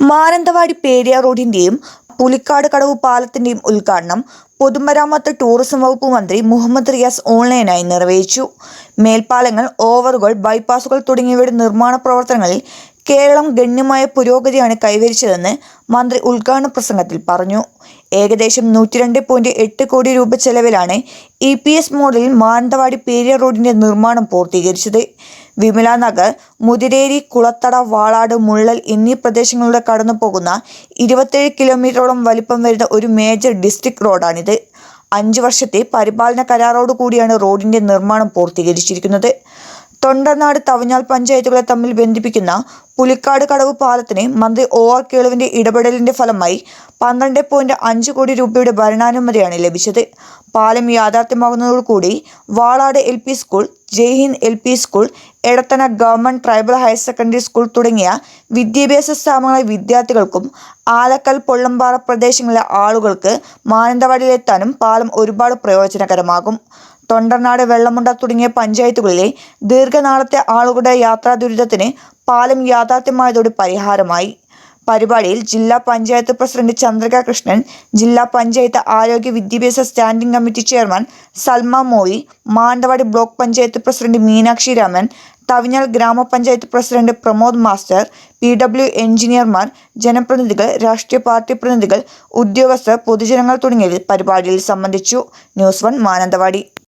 മാനന്തവാടി പേരിയ റോഡിന്റെയും പുലിക്കാട് കടവ് പാലത്തിന്റെയും ഉദ്ഘാടനം പൊതുമരാമത്ത് ടൂറിസം വകുപ്പ് മന്ത്രി മുഹമ്മദ് റിയാസ് ഓൺലൈനായി നിർവഹിച്ചു. മേൽപ്പാലങ്ങൾ ഓവറുകൾ ബൈപ്പാസുകൾ തുടങ്ങിയവയുടെ നിർമ്മാണ പ്രവർത്തനങ്ങളിൽ കേരളം ഗണ്യമായ പുരോഗതിയാണ് കൈവരിച്ചതെന്ന് മന്ത്രി ഉദ്ഘാടന പ്രസംഗത്തിൽ പറഞ്ഞു. ഏകദേശം നൂറ്റിരണ്ട് പോയിന്റ് എട്ട് കോടി രൂപ ചെലവിലാണ് ഇ പി എസ് മോഡലിൽ മാനന്തവാടി പേരിയ റോഡിന്റെ നിർമ്മാണം പൂർത്തീകരിച്ചത്. വിമല നഗർ മുതിരേരി കുളത്തട വാളാട് മുള്ളൽ എന്നീ പ്രദേശങ്ങളിലൂടെ കടന്നു പോകുന്ന ഇരുപത്തേഴ് കിലോമീറ്ററോളം വലിപ്പം വരുന്ന ഒരു മേജർ ഡിസ്ട്രിക്ട് റോഡാണിത് അഞ്ച് വർഷത്തെ പരിപാലന കരാറോട് കൂടിയാണ് റോഡിന്റെ നിർമ്മാണം പൂർത്തീകരിച്ചിരിക്കുന്നത്. തൊണ്ടർനാട് തവഞ്ഞാൽ പഞ്ചായത്തുകളെ തമ്മിൽ ബന്ധിപ്പിക്കുന്ന പുലിക്കാട് കടവ് പാലത്തിന് മന്ത്രി ഒ ആർ കേളുവിന്റെ ഇടപെടലിന്റെ ഫലമായി പന്ത്രണ്ട് പോയിന്റ് അഞ്ച് കോടി രൂപയുടെ ഭരണാനുമതിയാണ് ലഭിച്ചത്. പാലം യാഥാർത്ഥ്യമാകുന്നതോടുകൂടി Valad L P school Jaihind L P school Edathana government tribal higher secondary school തുടങ്ങിയ വിദ്യാഭ്യാസ സ്ഥാപനങ്ങളിലെ വിദ്യാർത്ഥികൾക്കും ആലക്കൽ പൊള്ളമ്പാറ പ്രദേശങ്ങളിലെ ആളുകൾക്ക് മാനന്തവാടിയിലെത്താനും പാലം ഒരുപാട് പ്രയോജനകരമാകും. തൊണ്ടർനാട് വെള്ളമുണ്ട തുടങ്ങിയ പഞ്ചായത്തുകളിലെ ദീർഘനാളത്തെ ആളുകളുടെ യാത്രാ ദുരിതത്തിന് പാലം യാഥാർത്ഥ്യമായതോടെ പരിഹാരമായി. പരിപാടിയിൽ ജില്ലാ പഞ്ചായത്ത് പ്രസിഡന്റ് ചന്ദ്രിക കൃഷ്ണൻ ജില്ലാ പഞ്ചായത്ത് ആരോഗ്യ വിദ്യാഭ്യാസ standing committee chairman Salma Moyi Mananthavady block panchayat president Meenakshi Raman Thavinjal ഗ്രാമപഞ്ചായത്ത് president Pramod master P W എഞ്ചിനീയർമാർ ജനപ്രതിനിധികൾ രാഷ്ട്രീയ പാർട്ടി പ്രതിനിധികൾ ഉദ്യോഗസ്ഥർ പൊതുജനങ്ങൾ തുടങ്ങിയവർ പരിപാടിയിൽ സംബന്ധിച്ചു. News one Mananthavady.